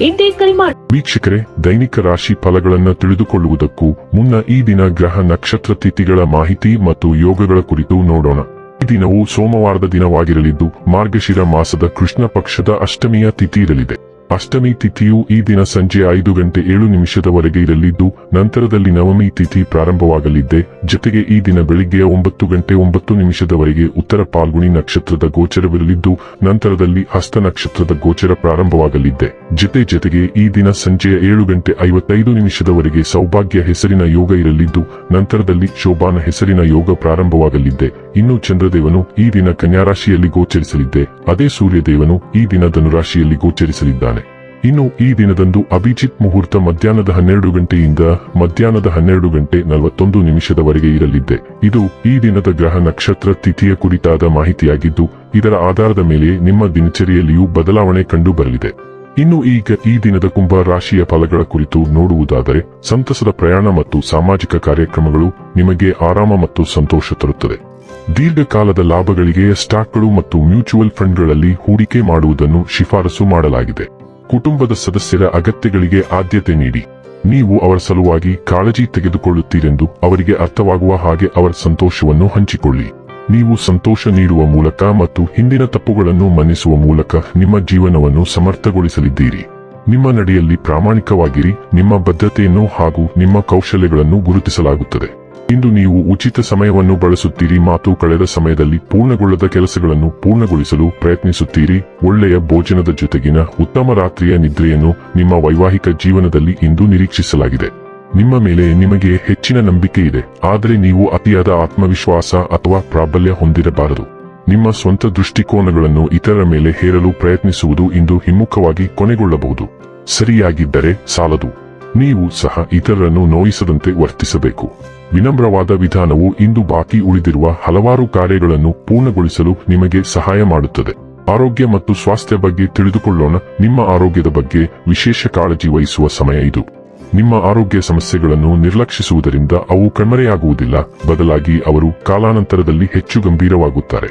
ಇಂದೇ ಕರೆ ಮಾಡಿ ವೀಕ್ಷಕರೇ, ದೈನಿಕ ರಾಶಿ ಫಲಗಳನ್ನು ತಿಳಿದುಕೊಳ್ಳುವುದಕ್ಕೂ ಮುನ್ನ ಈ ದಿನ ಗ್ರಹ ನಕ್ಷತ್ರ ತಿಥಿಗಳ ಮಾಹಿತಿ ಮತ್ತು ಯೋಗಗಳ ಕುರಿತು ನೋಡೋಣ. ಈ ದಿನವು ಸೋಮವಾರದ ದಿನವಾಗಿರಲಿದ್ದು ಮಾರ್ಗಶಿರ ಮಾಸದ ಕೃಷ್ಣ ಪಕ್ಷದ ಅಷ್ಟಮಿಯ ತಿಥಿ ಇರಲಿದೆ ಅಷ್ಟಮಿ ತಿಥಿಯು ಈ ದಿನ ಸಂಜೆ ಐದು ಗಂಟೆ ಏಳು ನಿಮಿಷದವರೆಗೆ ಇರಲಿದ್ದು, ನಂತರದಲ್ಲಿ ನವಮಿ ತಿಥಿ ಪ್ರಾರಂಭವಾಗಲಿದ್ದೆ. ಜೊತೆಗೆ ಈ ದಿನ ಬೆಳಿಗ್ಗೆ ಒಂಬತ್ತು ಗಂಟೆ ಒಂಬತ್ತು ನಿಮಿಷದವರೆಗೆ ಉತ್ತರ ಪಾಲ್ಗುಣಿ ನಕ್ಷತ್ರದ ಗೋಚರವಿರಲಿದ್ದು, ನಂತರದಲ್ಲಿ ಹಸ್ತ ನಕ್ಷತ್ರದ ಗೋಚರ ಪ್ರಾರಂಭವಾಗಲಿದ್ದೆ. ಜೊತೆ ಜೊತೆಗೆ ಈ ದಿನ ಸಂಜೆಯ ಏಳು ಗಂಟೆ ಐವತ್ತೈದು ನಿಮಿಷದವರೆಗೆ ಸೌಭಾಗ್ಯ ಹೆಸರಿನ ಯೋಗ ಇರಲಿದ್ದು, ನಂತರದಲ್ಲಿ ಶೋಭಾನ ಹೆಸರಿನ ಯೋಗ ಪ್ರಾರಂಭವಾಗಲಿದ್ದೆ. ಇನ್ನು ಚಂದ್ರದೇವನು ಈ ದಿನ ಕನ್ಯಾರಾಶಿಯಲ್ಲಿ ಗೋಚರಿಸಲಿದ್ದೆ. ಅದೇ ಸೂರ್ಯದೇವನು ಈ ದಿನ ಧನುರಾಶಿಯಲ್ಲಿ ಗೋಚರಿಸಲಿದ್ದಾನೆ. ಇನ್ನು ಈ ದಿನದಂದು ಅಭಿಜಿತ್ ಮುಹೂರ್ತ ಮಧ್ಯಾಹ್ನದ ಹನ್ನೆರಡು ಗಂಟೆಯಿಂದ ಮಧ್ಯಾಹ್ನದ ಹನ್ನೆರಡು ಗಂಟೆ ನಲವತ್ತೊಂದು ನಿಮಿಷದವರೆಗೆ ಇರಲಿದೆ. ಇದು ಈ ದಿನದ ಗ್ರಹ ನಕ್ಷತ್ರ ತಿಥಿಯ ಕುರಿತಾದ ಮಾಹಿತಿಯಾಗಿದ್ದು, ಇದರ ಆಧಾರದ ಮೇಲೆ ನಿಮ್ಮ ದಿನಚರಿಯಲ್ಲಿಯೂ ಬದಲಾವಣೆ ಕಂಡು ಬರಲಿದೆ ಇನ್ನು ಈಗ ಈ ದಿನದ ಕುಂಭ ರಾಶಿಯ ಫಲಗಳ ಕುರಿತು ನೋಡುವುದಾದರೆ, ಸಂತಸದ ಪ್ರಯಾಣ ಮತ್ತು ಸಾಮಾಜಿಕ ಕಾರ್ಯಕ್ರಮಗಳು ನಿಮಗೆ ಆರಾಮ ಮತ್ತು ಸಂತೋಷ ತರುತ್ತದೆ ದೀರ್ಘಕಾಲದ ಲಾಭಗಳಿಗೆ ಸ್ಟಾಕ್ಗಳು ಮತ್ತು ಮ್ಯೂಚುವಲ್ ಫಂಡ್ಗಳಲ್ಲಿ ಹೂಡಿಕೆ ಮಾಡುವುದನ್ನು ಶಿಫಾರಸು ಮಾಡಲಾಗಿದೆ. ಕುಟುಂಬದ ಸದಸ್ಯರ ಅಗತ್ಯಗಳಿಗೆ ಆದ್ಯತೆ ನೀಡಿ. ನೀವು ಅವರ ಸಲುವಾಗಿ ಕಾಳಜಿ ತೆಗೆದುಕೊಳ್ಳುತ್ತೀರೆಂದು ಅವರಿಗೆ ಅರ್ಥವಾಗುವ ಹಾಗೆ ಅವರ ಸಂತೋಷವನ್ನು ಹಂಚಿಕೊಳ್ಳಿ. ನೀವು ಸಂತೋಷ ನೀಡುವ ಮೂಲಕ ಮತ್ತು ಹಿಂದಿನ ತಪ್ಪುಗಳನ್ನು ಮನ್ನಿಸುವ ಮೂಲಕ ನಿಮ್ಮ ಜೀವನವನ್ನು ಸಮರ್ಥಗೊಳಿಸಲಿದ್ದೀರಿ. ನಿಮ್ಮ ನಡೆಯಲ್ಲಿ ಪ್ರಾಮಾಣಿಕವಾಗಿರಿ, ನಿಮ್ಮ ಬದ್ಧತೆಯನ್ನು ಹಾಗೂ ನಿಮ್ಮ ಕೌಶಲ್ಯಗಳನ್ನು ಗುರುತಿಸಲಾಗುತ್ತದೆ. ಇಂದು ನೀವು ಉಚಿತ ಸಮಯವನ್ನು ಬಳಸುತ್ತೀರಿ ಮಾತು ಕಳೆದ ಸಮಯದಲ್ಲಿ ಪೂರ್ಣಗೊಳ್ಳದ ಕೆಲಸಗಳನ್ನು ಪೂರ್ಣಗೊಳಿಸಲು ಪ್ರಯತ್ನಿಸುತ್ತೀರಿ. ಒಳ್ಳೆಯ ಭೋಜನದ ಜೊತೆಗಿನ ಉತ್ತಮ ರಾತ್ರಿಯ ನಿದ್ರೆಯನ್ನು ನಿಮ್ಮ ವೈವಾಹಿಕ ಜೀವನದಲ್ಲಿ ಇಂದು ನಿರೀಕ್ಷಿಸಲಾಗಿದೆ. ನಿಮ್ಮ ಮೇಲೆ ನಿಮಗೆ ಹೆಚ್ಚಿನ ನಂಬಿಕೆ ಇದೆ. ಆದರೆ ನೀವು ಅತಿಯಾದ ಆತ್ಮವಿಶ್ವಾಸ ಅಥವಾ ಪ್ರಾಬಲ್ಯ ಹೊಂದಿರಬಾರದು. ನಿಮ್ಮ ಸ್ವಂತ ದೃಷ್ಟಿಕೋನಗಳನ್ನು ಇತರರ ಮೇಲೆ ಹೇರಲು ಪ್ರಯತ್ನಿಸುವುದು ಇಂದು ಹಿಮ್ಮುಖವಾಗಿ ಕೊನೆಗೊಳ್ಳಬಹುದು. ಸರಿಯಾಗಿದ್ದರೆ ಸಾಲದು. ನೀವು ಸಹ ಇತರರನ್ನು ನೋಯಿಸದಂತೆ ವರ್ತಿಸಬೇಕು. ವಿನಮ್ರವಾದ ವಿಧಾನವು ಇಂದು ಬಾಕಿ ಉಳಿದಿರುವ ಹಲವಾರು ಕಾರ್ಯಗಳನ್ನು ಪೂರ್ಣಗೊಳಿಸಲು ನಿಮಗೆ ಸಹಾಯ ಮಾಡುತ್ತದೆ. ಆರೋಗ್ಯ ಮತ್ತು ಸ್ವಾಸ್ಥ್ಯ ಬಗ್ಗೆ ತಿಳಿದುಕೊಳ್ಳೋಣ. ನಿಮ್ಮ ಆರೋಗ್ಯದ ಬಗ್ಗೆ ವಿಶೇಷ ಕಾಳಜಿ ವಹಿಸುವ ಸಮಯ ಇದು. ನಿಮ್ಮ ಆರೋಗ್ಯ ಸಮಸ್ಯೆಗಳನ್ನು ನಿರ್ಲಕ್ಷಿಸುವುದರಿಂದ ಅವು ಕಣ್ಮರೆಯಾಗುವುದಿಲ್ಲ. ಬದಲಾಗಿ ಅವರು ಕಾಲಾನಂತರದಲ್ಲಿ ಹೆಚ್ಚು ಗಂಭೀರವಾಗುತ್ತಾರೆ.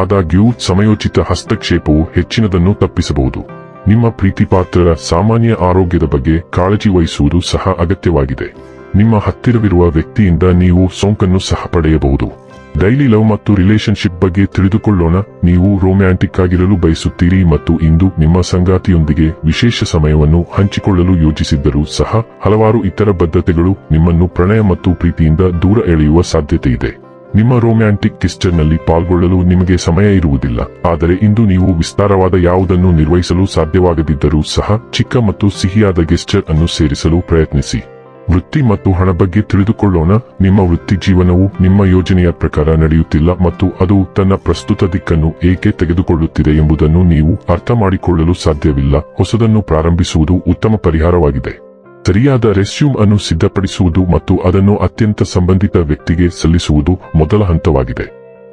ಆದಾಗ್ಯೂ, ಸಮಯೋಚಿತ ಹಸ್ತಕ್ಷೇಪವು ಹೆಚ್ಚಿನದನ್ನು ತಪ್ಪಿಸಬಹುದು. ನಿಮ್ಮ ಪ್ರೀತಿಪಾತ್ರರ ಸಾಮಾನ್ಯ ಆರೋಗ್ಯದ ಬಗ್ಗೆ ಕಾಳಜಿ ವಹಿಸುವುದು ಸಹ ಅಗತ್ಯವಾಗಿದೆ. ನಿಮ್ಮ ಹತ್ತಿರವಿರುವ ವ್ಯಕ್ತಿಯಿಂದ ನೀವು ಸೋಂಕನ್ನು ಸಹ ಪಡೆಯಬಹುದು. ಡೈಲಿ ಲವ್ ಮತ್ತು ರಿಲೇಶನ್ಶಿಪ್ ಬಗ್ಗೆ ತಿಳಿದುಕೊಳ್ಳೋಣ. ನೀವು ರೊಮ್ಯಾಂಟಿಕ್ ಆಗಿರಲು ಬಯಸುತ್ತೀರಿ ಮತ್ತು ಇಂದು ನಿಮ್ಮ ಸಂಗಾತಿಯೊಂದಿಗೆ ವಿಶೇಷ ಸಮಯವನ್ನು ಹಂಚಿಕೊಳ್ಳಲು ಯೋಜಿಸಿದ್ದರೂ ಸಹ ಹಲವಾರು ಇತರ ಬದ್ಧತೆಗಳು ನಿಮ್ಮನ್ನು ಪ್ರಣಯ ಮತ್ತು ಪ್ರೀತಿಯಿಂದ ದೂರ ಎಳೆಯುವ ಸಾಧ್ಯತೆ ಇದೆ ನಿಮ್ಮ ರೊಮ್ಯಾಂಟಿಕ್ ಕಿಸ್ಟರ್ನಲ್ಲಿ ಪಾಲ್ಗೊಳ್ಳಲು ನಿಮಗೆ ಸಮಯ ಇರುವುದಿಲ್ಲ. ಆದರೆ ಇಂದು ನೀವು ವಿಸ್ತಾರವಾದ ಯಾವುದನ್ನು ನಿರ್ವಹಿಸಲು ಸಾಧ್ಯವಾಗದಿದ್ದರೂ ಸಹ ಚಿಕ್ಕ ಮತ್ತು ಸಿಹಿಯಾದ ಗೆಸ್ಟರ್ ಅನ್ನು ಸೇರಿಸಲು ಪ್ರಯತ್ನಿಸಿ. ವೃತ್ತಿ ಮತ್ತು ಹಣ ಬಗ್ಗೆ ತಿಳಿದುಕೊಳ್ಳೋಣ. ನಿಮ್ಮ ವೃತ್ತಿ ಜೀವನವು ನಿಮ್ಮ ಯೋಜನೆಯ ಪ್ರಕಾರ ನಡೆಯುತ್ತಿಲ್ಲ ಮತ್ತು ಅದು ತನ್ನ ಪ್ರಸ್ತುತ ದಿಕ್ಕನ್ನು ಏಕೆ ತೆಗೆದುಕೊಳ್ಳುತ್ತಿದೆ ಎಂಬುದನ್ನು ನೀವು ಅರ್ಥ ಮಾಡಿಕೊಳ್ಳಲು ಸಾಧ್ಯವಿಲ್ಲ. ಹೊಸದನ್ನು ಪ್ರಾರಂಭಿಸುವುದು ಉತ್ತಮ ಪರಿಹಾರವಾಗಿದೆ. ಸರಿಯಾದ ರೆಸ್ಯೂಮ್ ಅನ್ನು ಸಿದ್ಧಪಡಿಸುವುದು ಮತ್ತು ಅದನ್ನು ಅತ್ಯಂತ ಸಂಬಂಧಿತ ವ್ಯಕ್ತಿಗೆ ಸಲ್ಲಿಸುವುದು ಮೊದಲ ಹಂತವಾಗಿದೆ.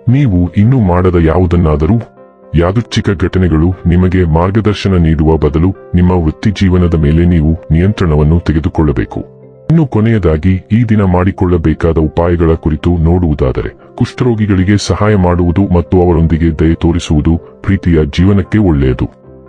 ನೀವು ಇನ್ನೂ ಮಾಡದ ಯಾವುದನ್ನಾದರೂ, ಯಾದೃಚ್ಛಿಕ ಘಟನೆಗಳು ನಿಮಗೆ ಮಾರ್ಗದರ್ಶನ ನೀಡುವ ಬದಲು ನಿಮ್ಮ ವೃತ್ತಿ ಜೀವನದ ಮೇಲೆ ನೀವು ನಿಯಂತ್ರಣವನ್ನು ತೆಗೆದುಕೊಳ್ಳಬೇಕು. ಇನ್ನು ಕೊನೆಯದಾಗಿ, ಈ ದಿನ ಮಾಡಿಕೊಳ್ಳಬೇಕಾದ ಉಪಾಯಗಳ ಕುರಿತು ನೋಡುವುದಾದರೆ, ಕುಷ್ಠರೋಗಿಗಳಿಗೆ ಸಹಾಯ ಮಾಡುವುದು ಮತ್ತು ಅವರೊಂದಿಗೆ ದಯ ತೋರಿಸುವುದು ಪ್ರೀತಿಯ ಜೀವನಕ್ಕೆ ಒಳ್ಳೆಯದು.